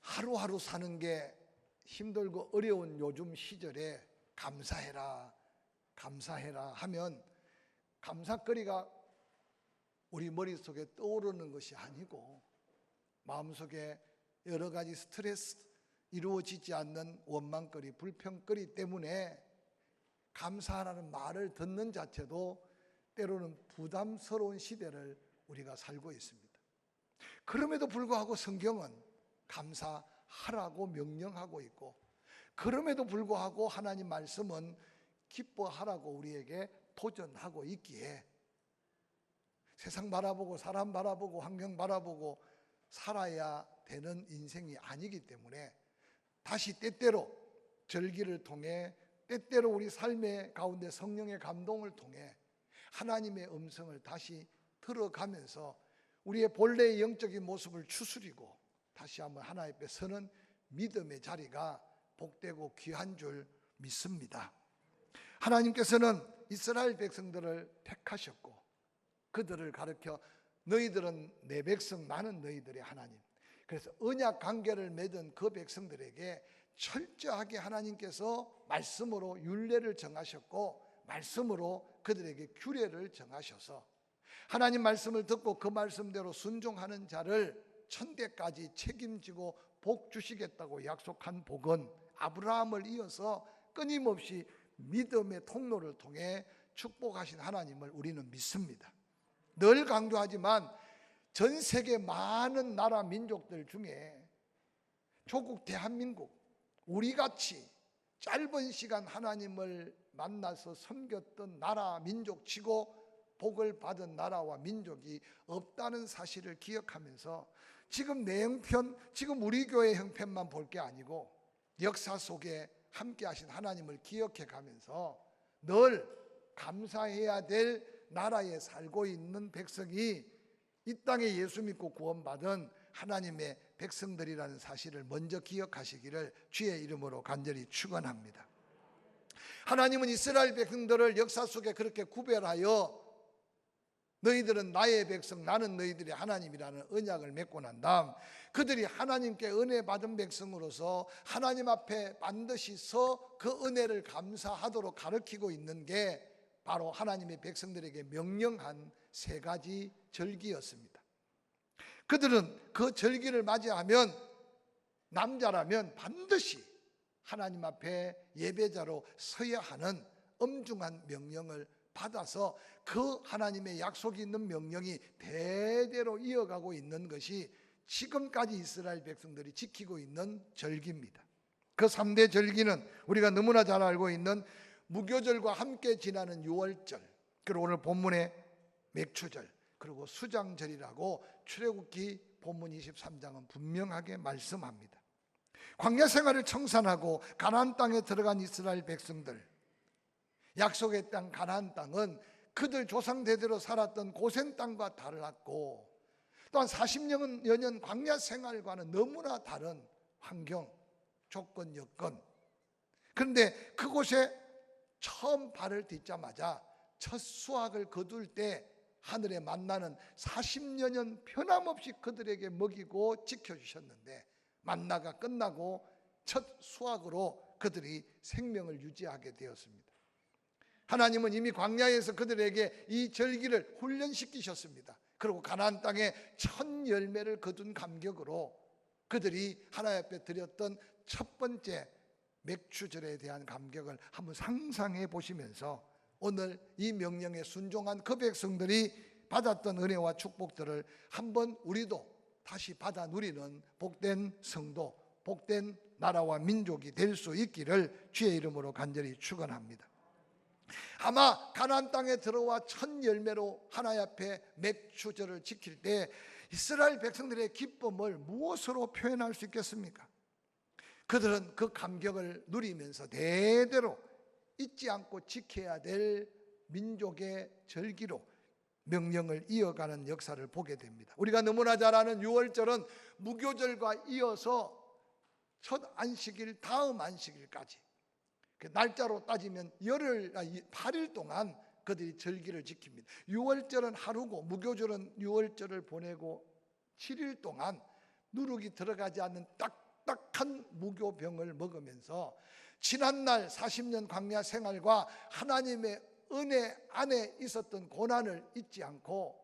하루하루 사는 게 힘들고 어려운 요즘 시절에 감사해라, 감사해라 하면 감사거리가 우리 머릿속에 떠오르는 것이 아니고 마음속에 여러 가지 스트레스 이루어지지 않는 원망거리, 불평거리 때문에 감사하라는 말을 듣는 자체도 때로는 부담스러운 시대를 우리가 살고 있습니다. 그럼에도 불구하고 성경은 감사하라고 명령하고 있고 그럼에도 불구하고 하나님 말씀은 기뻐하라고 우리에게 도전하고 있기에 세상 바라보고 사람 바라보고 환경 바라보고 살아야 되는 인생이 아니기 때문에 다시 때때로 절기를 통해 때때로 우리 삶의 가운데 성령의 감동을 통해 하나님의 음성을 다시 들어가면서 우리의 본래의 영적인 모습을 추스리고 다시 한번 하나님 앞에 서는 믿음의 자리가 복되고 귀한 줄 믿습니다. 하나님께서는 이스라엘 백성들을 택하셨고 그들을 가르켜 너희들은 내 백성 나는 너희들의 하나님. 그래서 언약 관계를 맺은 그 백성들에게 철저하게 하나님께서 말씀으로 윤례를 정하셨고 말씀으로 그들에게 규례를 정하셔서 하나님 말씀을 듣고 그 말씀대로 순종하는 자를 천대까지 책임지고 복 주시겠다고 약속한 복은 아브라함을 이어서 끊임없이 믿음의 통로를 통해 축복하신 하나님을 우리는 믿습니다. 늘 강조하지만 전 세계 많은 나라 민족들 중에 조국 대한민국 우리 같이 짧은 시간 하나님을 만나서 섬겼던 나라 민족치고 복을 받은 나라와 민족이 없다는 사실을 기억하면서 지금 내 형편, 지금 우리 교회 형편만 볼 게 아니고 역사 속에 함께 하신 하나님을 기억해 가면서 늘 감사해야 될 나라에 살고 있는 백성이 이 땅에 예수 믿고 구원받은 하나님의 백성들이라는 사실을 먼저 기억하시기를 주의 이름으로 간절히 축원합니다. 하나님은 이스라엘 백성들을 역사 속에 그렇게 구별하여 너희들은 나의 백성 나는 너희들의 하나님이라는 언약을 맺고 난 다음 그들이 하나님께 은혜 받은 백성으로서 하나님 앞에 반드시 서 그 은혜를 감사하도록 가르치고 있는 게 바로 하나님의 백성들에게 명령한 세 가지 절기였습니다. 그들은 그 절기를 맞이하면 남자라면 반드시 하나님 앞에 예배자로 서야 하는 엄중한 명령을 받아서 그 하나님의 약속이 있는 명령이 대대로 이어가고 있는 것이 지금까지 이스라엘 백성들이 지키고 있는 절기입니다. 그 3대 절기는 우리가 너무나 잘 알고 있는 무교절과 함께 지나는 유월절, 그리고 오늘 본문의 맥추절, 그리고 수장절이라고 출애굽기 본문 23장은 분명하게 말씀합니다. 광야 생활을 청산하고 가나안 땅에 들어간 이스라엘 백성들 약속의 땅 가나안 땅은 그들 조상 대대로 살았던 고센 땅과 달랐고 또한 40년 년 광야 생활과는 너무나 다른 환경, 조건, 여건. 그런데 그곳에 처음 발을 딛자마자 첫 수확을 거둘 때 하늘에 만나는 40여 년 변함없이 그들에게 먹이고 지켜주셨는데 만나가 끝나고 첫 수확으로 그들이 생명을 유지하게 되었습니다. 하나님은 이미 광야에서 그들에게 이 절기를 훈련시키셨습니다. 그리고 가나안 땅에 첫 열매를 거둔 감격으로 그들이 하나님 앞에 드렸던 첫 번째 맥주절에 대한 감격을 한번 상상해 보시면서 오늘 이 명령에 순종한 그 백성들이 받았던 은혜와 축복들을 한번 우리도 다시 받아 누리는 복된 성도, 복된 나라와 민족이 될 수 있기를 주의 이름으로 간절히 축원합니다. 아마 가나안 땅에 들어와 첫 열매로 하나님 앞에 맥주절을 지킬 때 이스라엘 백성들의 기쁨을 무엇으로 표현할 수 있겠습니까? 그들은 그 감격을 누리면서 대대로 잊지 않고 지켜야 될 민족의 절기로 명령을 이어가는 역사를 보게 됩니다. 우리가 너무나 잘 아는 6월절은 무교절과 이어서 첫 안식일 다음 안식일까지 그 날짜로 따지면 열흘, 8일 아, 동안 그들이 절기를 지킵니다. 6월절은 하루고 무교절은 6월절을 보내고 7일 동안 누룩이 들어가지 않는 딱 딱딱한 무교병을 먹으면서 지난날 40년 광야 생활과 하나님의 은혜 안에 있었던 고난을 잊지 않고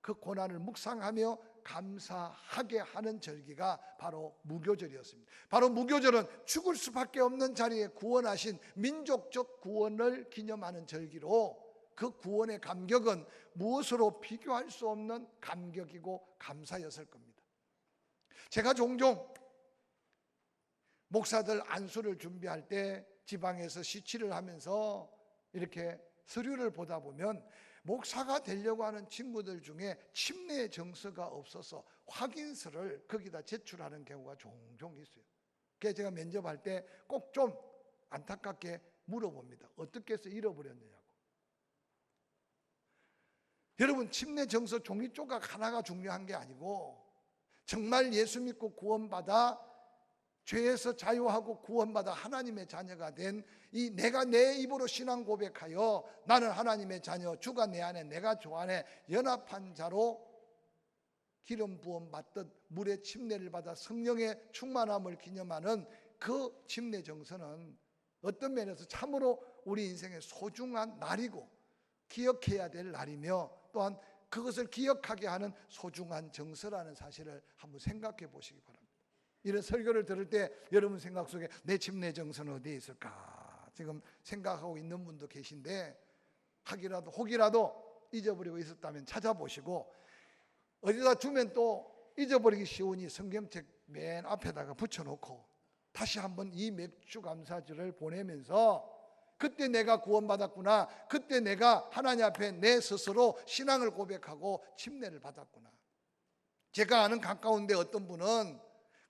그 고난을 묵상하며 감사하게 하는 절기가 바로 무교절이었습니다. 바로 무교절은 죽을 수밖에 없는 자리에 구원하신 민족적 구원을 기념하는 절기로 그 구원의 감격은 무엇으로 비교할 수 없는 감격이고 감사였을 겁니다. 제가 종종 목사들 안수를 준비할 때 지방에서 시치를 하면서 이렇게 서류를 보다 보면 목사가 되려고 하는 친구들 중에 침례 정서가 없어서 확인서를 거기다 제출하는 경우가 종종 있어요. 그래서 제가 면접할 때 꼭 좀 안타깝게 물어봅니다. 어떻게 해서 잃어버렸느냐고. 여러분 침례 정서 종이 조각 하나가 중요한 게 아니고 정말 예수 믿고 구원받아 죄에서 자유하고 구원받아 하나님의 자녀가 된 이 내가 내 입으로 신앙 고백하여 나는 하나님의 자녀 주가 내 안에 내가 주 안에 연합한 자로 기름 부음 받듯 물의 침례를 받아 성령의 충만함을 기념하는 그 침례 정서는 어떤 면에서 참으로 우리 인생의 소중한 날이고 기억해야 될 날이며 또한 그것을 기억하게 하는 소중한 정서라는 사실을 한번 생각해 보시기 바랍니다. 이런 설교를 들을 때 여러분 생각 속에 내 침례 정서는 어디에 있을까? 지금 생각하고 있는 분도 계신데 하기라도 혹이라도 잊어버리고 있었다면 찾아보시고 어디다 주면 또 잊어버리기 쉬우니 성경책 맨 앞에다가 붙여놓고 다시 한번 이 맥주 감사절을 보내면서 그때 내가 구원받았구나. 그때 내가 하나님 앞에 내 스스로 신앙을 고백하고 침례를 받았구나. 제가 아는 가까운데 어떤 분은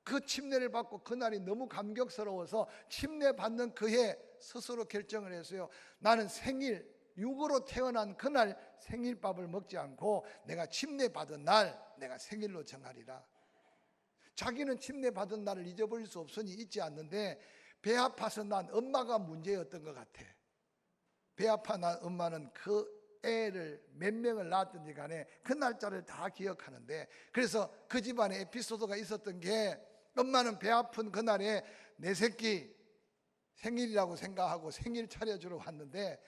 그 침례를 받고 그날이 너무 감격스러워서 침례 받는 그해 스스로 결정을 했어요. 나는 생일 육으로 태어난 그날 생일밥을 먹지 않고 내가 침례 받은 날 내가 생일로 정하리라. 자기는 침례 받은 날을 잊어버릴 수 없으니 잊지 않는데 배 아파서 난 엄마가 문제였던 것 같아. 배 아파 난 엄마는 그 애를 몇 명을 낳았든지 간에 그 날짜를 다 기억하는데 그래서 그 집안에 에피소드가 있었던 게 엄마는 배 아픈 그날에 내 새끼 생일이라고 생각하고 생일 차려주러 왔는데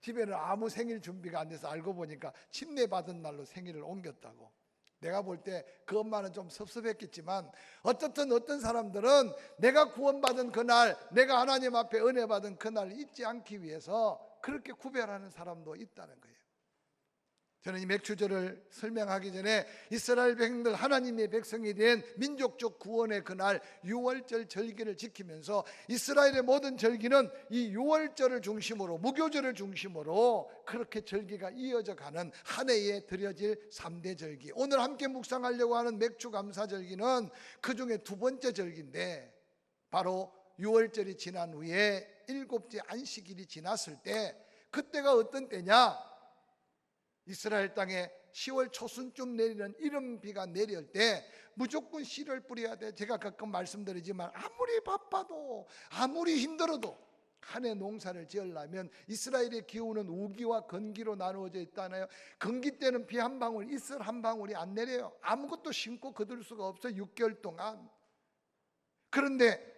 집에는 아무 생일 준비가 안 돼서 알고 보니까 침례 받은 날로 생일을 옮겼다고. 내가 볼 때 그 엄마는 좀 섭섭했겠지만 어떻든 어떤 사람들은 내가 구원받은 그날, 내가 하나님 앞에 은혜 받은 그날 잊지 않기 위해서 그렇게 구별하는 사람도 있다는 거예요. 저는 이 맥주절을 설명하기 전에 이스라엘 백성들 하나님의 백성이 된 민족적 구원의 그날 유월절 절기를 지키면서 이스라엘의 모든 절기는 이 유월절을 중심으로 무교절을 중심으로 그렇게 절기가 이어져 가는 한 해에 드려질 3대 절기. 오늘 함께 묵상하려고 하는 맥주 감사 절기는 그 중에 두 번째 절기인데 바로 유월절이 지난 후에 일곱째 안식일이 지났을 때 그때가 어떤 때냐? 이스라엘 땅에 10월 초순쯤 내리는 이른 비가 내릴 때 무조건 씨를 뿌려야 돼. 제가 가끔 말씀드리지만 아무리 바빠도 아무리 힘들어도 한해 농사를 지으려면 이스라엘의 기후는 우기와 건기로 나누어져 있다나요? 건기 때는 비 한 방울, 이슬 한 방울이 안 내려요. 아무것도 심고 거둘 수가 없어 6개월 동안. 그런데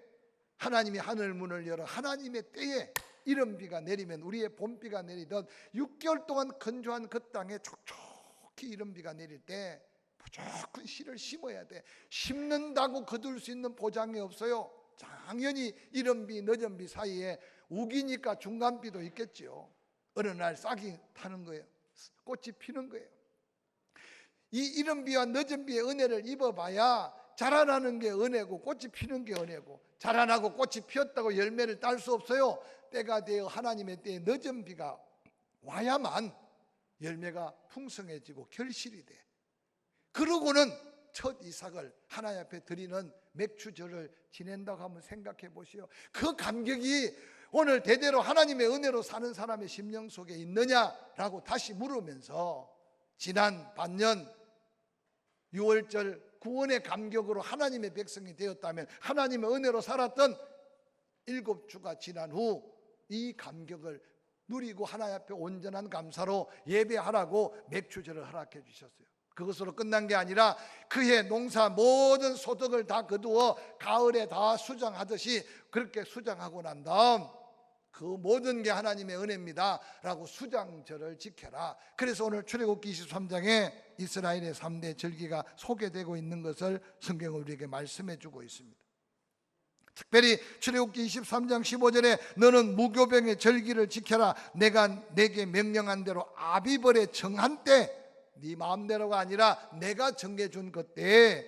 하나님이 하늘 문을 열어 하나님의 때에 이른 비가 내리면 우리의 봄비가 내리던 6개월 동안 건조한 그 땅에 촉촉히 이른 비가 내릴 때 무조건 씨를 심어야 돼. 심는다고 거둘 수 있는 보장이 없어요. 당연히 이른 비, 늦은 비 사이에 우기니까 중간비도 있겠지요. 어느 날 싹이 타는 거예요. 꽃이 피는 거예요. 이 이른 비와 늦은 비의 은혜를 입어봐야 자라나는 게 은혜고 꽃이 피는 게 은혜고 자라나고 꽃이 피었다고 열매를 딸 수 없어요. 때가 되어 하나님의 때에 늦은 비가 와야만 열매가 풍성해지고 결실이 돼. 그러고는 첫 이삭을 하나님 앞에 드리는 맥주절을 지낸다고 한번 생각해 보시오. 그 감격이 오늘 대대로 하나님의 은혜로 사는 사람의 심령 속에 있느냐라고 다시 물으면서 지난 반년 6월절 구원의 감격으로 하나님의 백성이 되었다면 하나님의 은혜로 살았던 일곱 주가 지난 후 이 감격을 누리고 하나님 앞에 온전한 감사로 예배하라고 맥주절을 허락해 주셨어요. 그것으로 끝난 게 아니라 그해 농사 모든 소득을 다 거두어 가을에 다 수정하듯이 그렇게 수정하고 난 다음 그 모든 게 하나님의 은혜입니다. 라고 수장절을 지켜라. 그래서 오늘 출애굽기 23장에 이스라엘의 3대 절기가 소개되고 있는 것을 성경은 우리에게 말씀해 주고 있습니다. 특별히 출애굽기 23장 15절에 너는 무교병의 절기를 지켜라. 내가 내게 명령한 대로 아비벌의 정한 때 네 마음대로가 아니라 내가 정해 준 그때에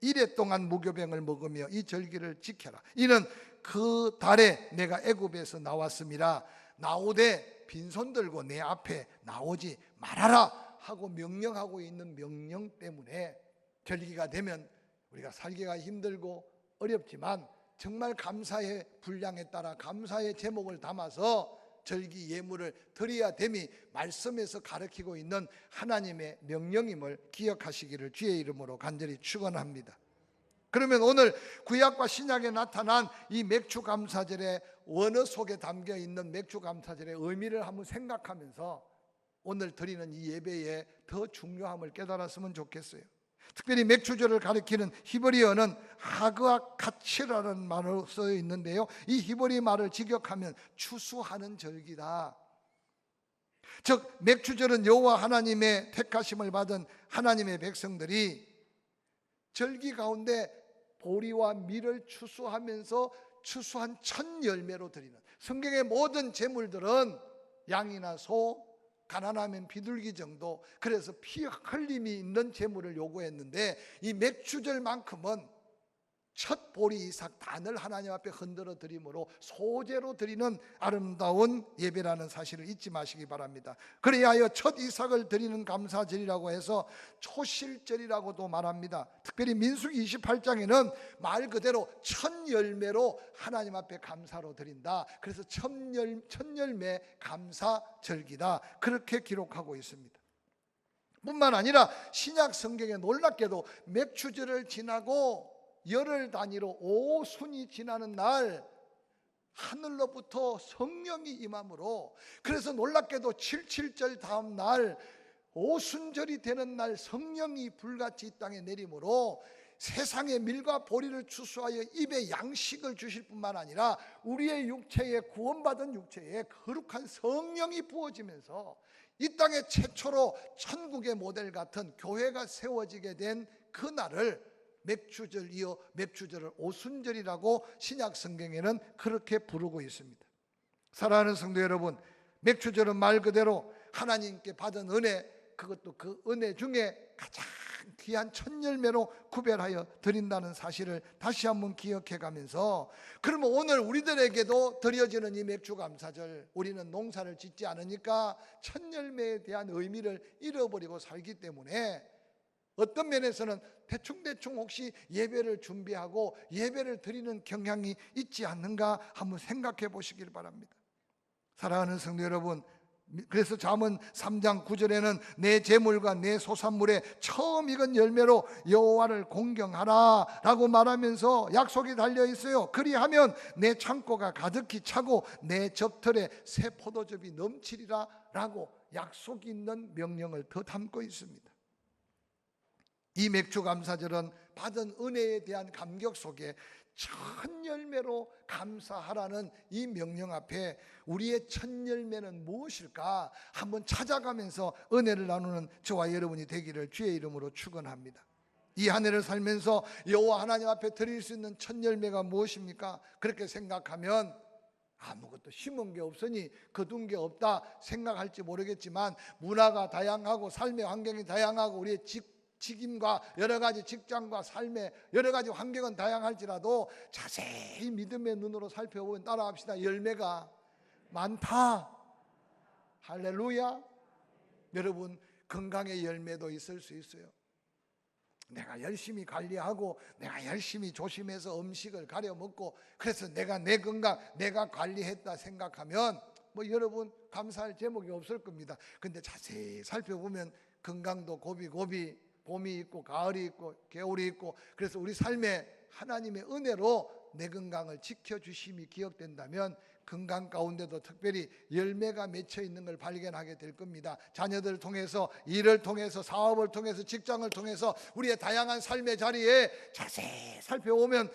이래 동안 무교병을 먹으며 이 절기를 지켜라. 이는 그 달에 내가 애굽에서 나왔습니다. 나오되 빈손 들고 내 앞에 나오지 말아라 하고 명령하고 있는 명령 때문에 절기가 되면 우리가 살기가 힘들고 어렵지만 정말 감사의 분량에 따라 감사의 제목을 담아서 절기 예물을 드려야 됨이 말씀에서 가르치고 있는 하나님의 명령임을 기억하시기를 주의 이름으로 간절히 축원합니다. 그러면 오늘 구약과 신약에 나타난 이 맥주 감사절의 원어 속에 담겨 있는 맥주 감사절의 의미를 한번 생각하면서 오늘 드리는 이 예배의 더 중요함을 깨달았으면 좋겠어요. 특별히 맥주절을 가리키는 히브리어는 하그악 카치라는 말로 쓰여 있는데요. 이 히브리 말을 직역하면 추수하는 절기다. 즉 맥주절은 여호와 하나님의 택하심을 받은 하나님의 백성들이 절기 가운데 보리와 밀을 추수하면서 추수한 첫 열매로 드리는 성경의 모든 제물들은 양이나 소, 가난하면 비둘기 정도 그래서 피 흘림이 있는 제물을 요구했는데 이 맥주절만큼은 첫 보리 이삭 단을 하나님 앞에 흔들어 드림으로 소재로 드리는 아름다운 예배라는 사실을 잊지 마시기 바랍니다. 그리하여 첫 이삭을 드리는 감사절이라고 해서 초실절이라고도 말합니다. 특별히 민수기 28장에는 말 그대로 첫 열매로 하나님 앞에 감사로 드린다. 그래서 첫, 열, 첫 열매 감사절기다. 그렇게 기록하고 있습니다. 뿐만 아니라 신약 성경에 놀랍게도 맥주절을 지나고 열흘 단위로 오순이 지나는 날 하늘로부터 성령이 임함으로 그래서 놀랍게도 77절 다음 날 오순절이 되는 날 성령이 불같이 이 땅에 내림으로 세상의 밀과 보리를 추수하여 입에 양식을 주실 뿐만 아니라 우리의 육체에 구원받은 육체에 거룩한 성령이 부어지면서 이 땅에 최초로 천국의 모델 같은 교회가 세워지게 된 그날을 맥주절 이어 맥주절을 오순절이라고 신약 성경에는 그렇게 부르고 있습니다. 사랑하는 성도 여러분, 맥주절은 말 그대로 하나님께 받은 은혜 그것도 그 은혜 중에 가장 귀한 첫 열매로 구별하여 드린다는 사실을 다시 한번 기억해 가면서 그러면 오늘 우리들에게도 드려지는 이 맥주 감사절 우리는 농사를 짓지 않으니까 첫 열매에 대한 의미를 잃어버리고 살기 때문에 어떤 면에서는 대충대충 혹시 예배를 준비하고 예배를 드리는 경향이 있지 않는가 한번 생각해 보시길 바랍니다. 사랑하는 성도 여러분, 그래서 잠언 3장 9절에는 내 재물과 내 소산물에 처음 익은 열매로 여호와를 공경하라라고 말하면서 약속이 달려 있어요. 그리하면 내 창고가 가득히 차고 내 접털에 새 포도즙이 넘치리라라고 약속이 있는 명령을 더 담고 있습니다. 이 맥주 감사절은 받은 은혜에 대한 감격 속에 첫 열매로 감사하라는 이 명령 앞에 우리의 첫 열매는 무엇일까 한번 찾아가면서 은혜를 나누는 저와 여러분이 되기를 주의 이름으로 축원합니다. 이한 해를 살면서 여호와 하나님 앞에 드릴 수 있는 첫 열매가 무엇입니까? 그렇게 생각하면 아무것도 심은 게 없으니 거둔 게 없다 생각할지 모르겠지만 문화가 다양하고 삶의 환경이 다양하고 우리의 직 직임과 여러 가지 직장과 삶의 여러 가지 환경은 다양할지라도 자세히 믿음의 눈으로 살펴보면 따라합시다. 열매가 많다. 할렐루야. 여러분 건강의 열매도 있을 수 있어요. 내가 열심히 관리하고 내가 열심히 조심해서 음식을 가려 먹고 그래서 내가 내 건강 내가 관리했다 생각하면 뭐 여러분 감사할 제목이 없을 겁니다. 근데 자세히 살펴보면 건강도 고비고비 봄이 있고 가을이 있고 겨울이 있고 그래서 우리 삶에 하나님의 은혜로 내 건강을 지켜 주심이 기억된다면 건강 가운데도 특별히 열매가 맺혀 있는 걸 발견하게 될 겁니다. 자녀들을 통해서 일을 통해서 사업을 통해서 직장을 통해서 우리의 다양한 삶의 자리에 자세히 살펴보면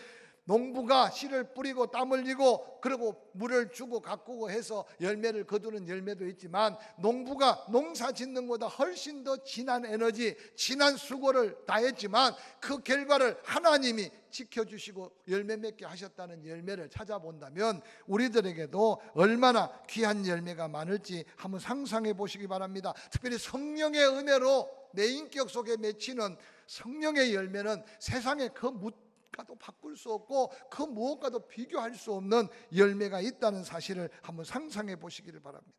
농부가 씨를 뿌리고 땀 흘리고 그리고 물을 주고 가꾸고 해서 열매를 거두는 열매도 있지만 농부가 농사 짓는 것보다 훨씬 더 진한 에너지, 진한 수고를 다했지만 그 결과를 하나님이 지켜주시고 열매 맺게 하셨다는 열매를 찾아본다면 우리들에게도 얼마나 귀한 열매가 많을지 한번 상상해 보시기 바랍니다. 특별히 성령의 은혜로 내 인격 속에 맺히는 성령의 열매는 세상의 그무 엇과도 바꿀 수 없고 그 무엇과도 비교할 수 없는 열매가 있다는 사실을 한번 상상해 보시기를 바랍니다.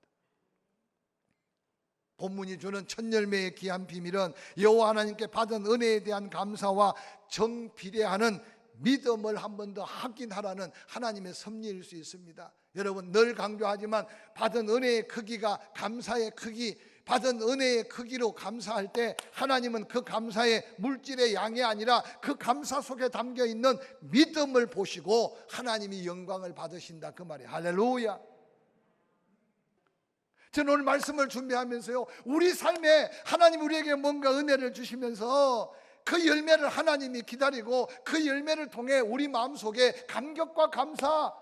본문이 주는 첫 열매의 귀한 비밀은 여호와 하나님께 받은 은혜에 대한 감사와 정비례하는 믿음을 한 번 더 확인하라는 하나님의 섭리일 수 있습니다. 여러분 늘 강조하지만 받은 은혜의 크기가 감사의 크기 받은 은혜의 크기로 감사할 때 하나님은 그 감사의 물질의 양이 아니라 그 감사 속에 담겨 있는 믿음을 보시고 하나님이 영광을 받으신다 그 말이에요. 할렐루야. 저는 오늘 말씀을 준비하면서요. 우리 삶에 하나님 우리에게 뭔가 은혜를 주시면서 그 열매를 하나님이 기다리고 그 열매를 통해 우리 마음속에 감격과 감사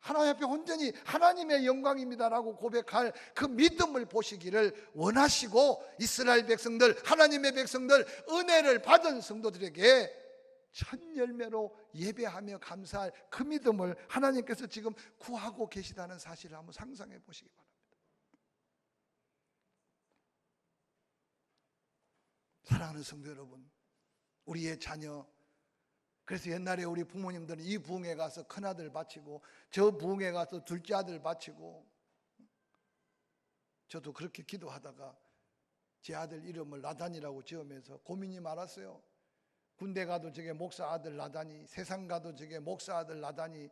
하나님 앞에 온전히 하나님의 영광입니다라고 고백할 그 믿음을 보시기를 원하시고 이스라엘 백성들 하나님의 백성들 은혜를 받은 성도들에게 첫 열매로 예배하며 감사할 그 믿음을 하나님께서 지금 구하고 계시다는 사실을 한번 상상해 보시기 바랍니다. 사랑하는 성도 여러분, 우리의 자녀 그래서 옛날에 우리 부모님들은 이 부흥회 가서 큰아들 바치고 저 부흥회 가서 둘째 아들 바치고 저도 그렇게 기도하다가 제 아들 이름을 나단이라고 지으면서 고민이 많았어요. 군대 가도 저게 목사 아들 나단이 세상 가도 저게 목사 아들 나단이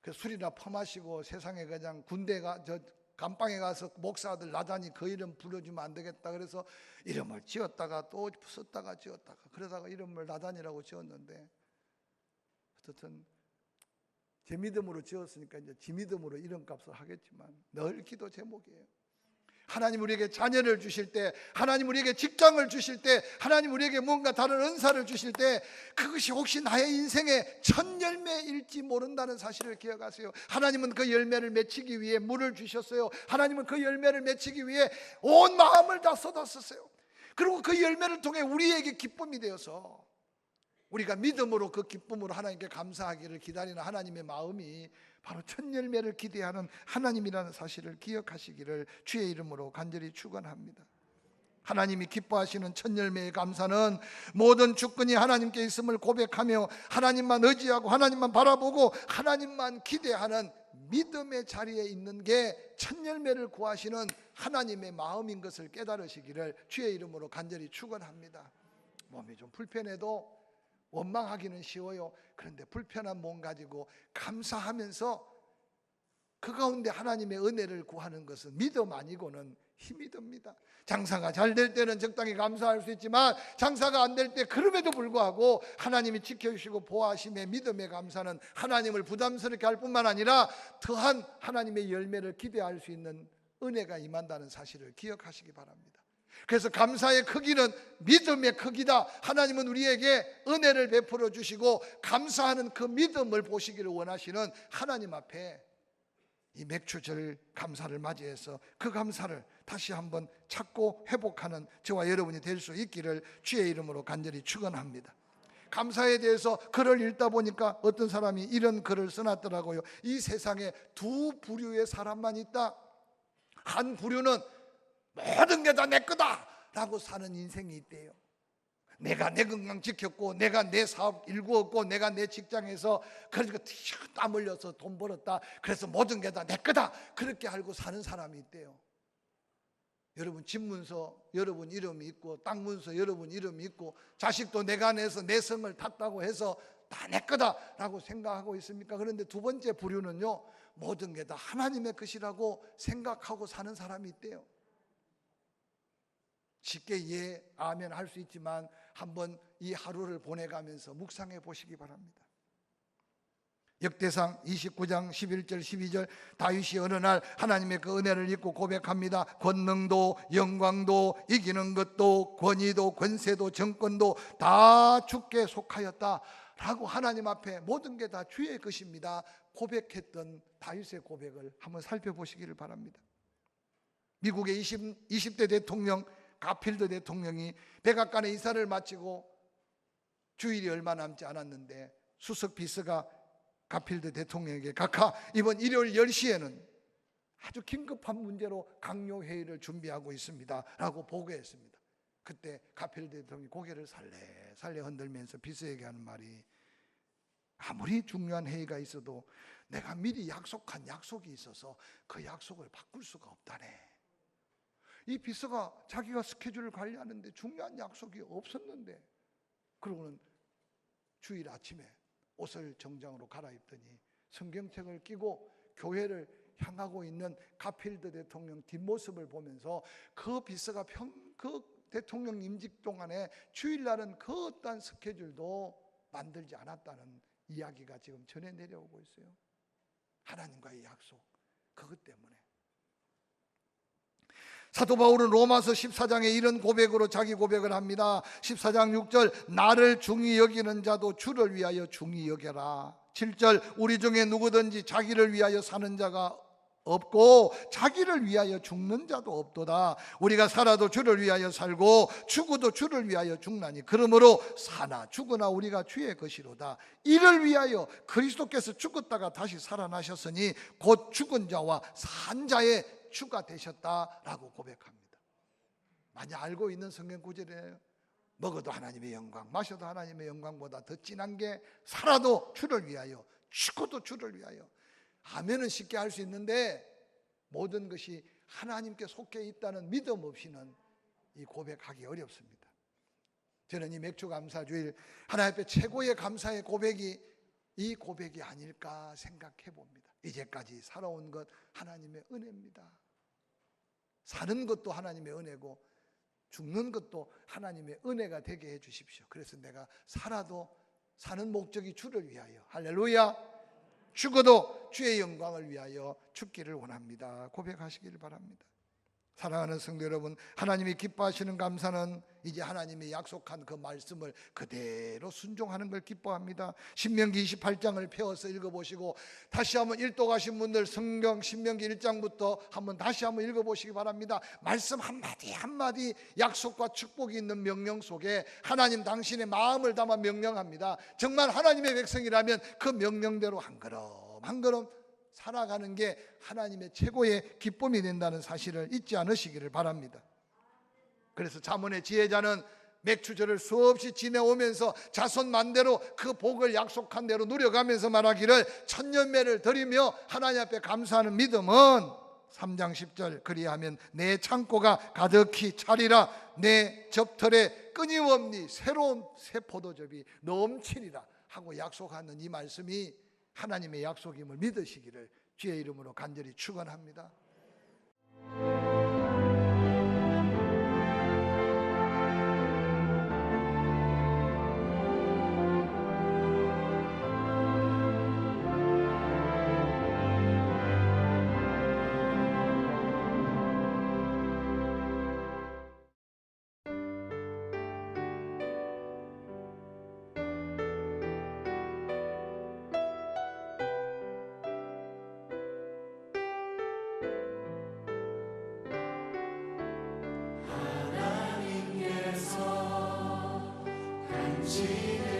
그 술이나 퍼마시고 세상에 그냥 군대 가 저 감방에 가서 목사 아들 나단이 그 이름 불러주면 안 되겠다 그래서 이름을 지었다가 또 썼다가 지었다가 그러다가 이름을 나단이라고 지었는데 어쨌든 제 믿음으로 지었으니까 이제 지 믿음으로 이름값을 하겠지만 늘 기도 제목이에요. 하나님 우리에게 자녀를 주실 때, 하나님 우리에게 직장을 주실 때, 하나님 우리에게 뭔가 다른 은사를 주실 때, 그것이 혹시 나의 인생의 첫 열매일지 모른다는 사실을 기억하세요. 하나님은 그 열매를 맺히기 위해 물을 주셨어요. 하나님은 그 열매를 맺히기 위해 온 마음을 다 쏟았었어요. 그리고 그 열매를 통해 우리에게 기쁨이 되어서 우리가 믿음으로 그 기쁨으로 하나님께 감사하기를 기다리는 하나님의 마음이 바로 첫 열매를 기대하는 하나님이라는 사실을 기억하시기를 주의 이름으로 간절히 축원합니다. 하나님이 기뻐하시는 첫 열매의 감사는 모든 주권이 하나님께 있음을 고백하며 하나님만 의지하고 하나님만 바라보고 하나님만 기대하는 믿음의 자리에 있는 게 첫 열매를 구하시는 하나님의 마음인 것을 깨달으시기를 주의 이름으로 간절히 축원합니다. 몸이 좀 불편해도 원망하기는 쉬워요. 그런데 불편한 몸 가지고 감사하면서 그 가운데 하나님의 은혜를 구하는 것은 믿음 아니고는 힘이 듭니다. 장사가 잘 될 때는 적당히 감사할 수 있지만 장사가 안 될 때 그럼에도 불구하고 하나님이 지켜주시고 보호하심의 믿음의 감사는 하나님을 부담스럽게 할 뿐만 아니라 더한 하나님의 열매를 기대할 수 있는 은혜가 임한다는 사실을 기억하시기 바랍니다. 그래서 감사의 크기는 믿음의 크기다. 하나님은 우리에게 은혜를 베풀어 주시고 감사하는 그 믿음을 보시기를 원하시는 하나님 앞에 이 맥주절 감사를 맞이해서 그 감사를 다시 한번 찾고 회복하는 저와 여러분이 될 수 있기를 주의 이름으로 간절히 축원합니다. 감사에 대해서 글을 읽다 보니까 어떤 사람이 이런 글을 써놨더라고요. 이 세상에 두 부류의 사람만 있다. 한 부류는 모든 게 다 내 거다 라고 사는 인생이 있대요. 내가 내 건강 지켰고 내가 내 사업 일구었고 내가 내 직장에서 그러니까 땀 흘려서 돈 벌었다. 그래서 모든 게 다 내 거다. 그렇게 알고 사는 사람이 있대요. 여러분 집 문서 여러분 이름이 있고 땅 문서 여러분 이름이 있고 자식도 내가 내서 내 성을 탔다고 해서 다 내 거다라고 생각하고 있습니까? 그런데 두 번째 부류는요 모든 게 다 하나님의 것이라고 생각하고 사는 사람이 있대요 쉽게 예, 아멘 할 수 있지만 한번 이 하루를 보내가면서 묵상해 보시기 바랍니다. 역대상 29장 11절 12절 다윗이 어느 날 하나님의 그 은혜를 입고 고백합니다. 권능도 영광도 이기는 것도 권위도 권세도 정권도 다 주께 속하였다라고 하나님 앞에 모든 게 다 주의 것입니다. 고백했던 다윗의 고백을 한번 살펴보시기를 바랍니다. 미국의 20, 20대 대통령 가필드 대통령이 백악관에 이사를 마치고 주일이 얼마 남지 않았는데 수석 비서가 가필드 대통령에게 각하 이번 일요일 10시에는 아주 긴급한 문제로 강요 회의를 준비하고 있습니다. 라고 보고했습니다. 그때 가필드 대통령이 고개를 살래 살래 흔들면서 비서에게 하는 말이 아무리 중요한 회의가 있어도 내가 미리 약속한 약속이 있어서 그 약속을 바꿀 수가 없다네. 이 비서가 자기가 스케줄을 관리하는데 중요한 약속이 없었는데 그러고는 주일 아침에 옷을 정장으로 갈아입더니 성경책을 끼고 교회를 향하고 있는 가필드 대통령 뒷모습을 보면서 그 비서가 평, 그 대통령 임직 동안에 주일날은 그 어떠한 스케줄도 만들지 않았다는 이야기가 지금 전해 내려오고 있어요. 하나님과의 약속 그것 때문에 사도 바울은 로마서 14장에 이런 고백으로 자기 고백을 합니다. 14장 6절 나를 중히 여기는 자도 주를 위하여 중히 여겨라. 7절 우리 중에 누구든지 자기를 위하여 사는 자가 없고 자기를 위하여 죽는 자도 없도다. 우리가 살아도 주를 위하여 살고 죽어도 주를 위하여 죽나니 그러므로 사나 죽으나 우리가 주의 것이로다. 이를 위하여 그리스도께서 죽었다가 다시 살아나셨으니 곧 죽은 자와 산 자의 주가 되셨다라고 고백합니다. 많이 알고 있는 성경 구절이에요. 먹어도 하나님의 영광, 마셔도 하나님의 영광보다 더 진한 게 살아도 주를 위하여, 죽어도 주를 위하여. 하면은 쉽게 할 수 있는데 모든 것이 하나님께 속해 있다는 믿음 없이는 이 고백하기 어렵습니다. 저는 이 맥주 감사 주일 하나님 앞에 최고의 감사의 고백이 이 고백이 아닐까 생각해 봅니다. 이제까지 살아온 것 하나님의 은혜입니다. 사는 것도 하나님의 은혜고 죽는 것도 하나님의 은혜가 되게 해 주십시오. 그래서 내가 살아도 사는 목적이 주를 위하여 할렐루야. 죽어도 주의 영광을 위하여 죽기를 원합니다. 고백하시기를 바랍니다. 사랑하는 성도 여러분, 하나님이 기뻐하시는 감사는 이제 하나님이 약속한 그 말씀을 그대로 순종하는 걸 기뻐합니다. 신명기 28장을 펴서 읽어보시고 다시 한번 일독하신 분들 성경 신명기 1장부터 한번 다시 한번 읽어보시기 바랍니다. 말씀 한마디 한마디 약속과 축복이 있는 명령 속에 하나님 당신의 마음을 담아 명령합니다. 정말 하나님의 백성이라면 그 명령대로 한 걸음 한 걸음 살아가는 게 하나님의 최고의 기쁨이 된다는 사실을 잊지 않으시기를 바랍니다. 그래서 자문의 지혜자는 맥주절을 수없이 지내오면서 자손 만대로 그 복을 약속한 대로 누려가면서 말하기를 천년매를 드리며 하나님 앞에 감사하는 믿음은 3장 10절 그리하면 내 창고가 가득히 차리라 내 접털에 끊임없니 새로운 새 포도즙이 넘치리라 하고 약속하는 이 말씀이 하나님의 약속임을 믿으시기를 주의 이름으로 간절히 축원합니다. 어, 격려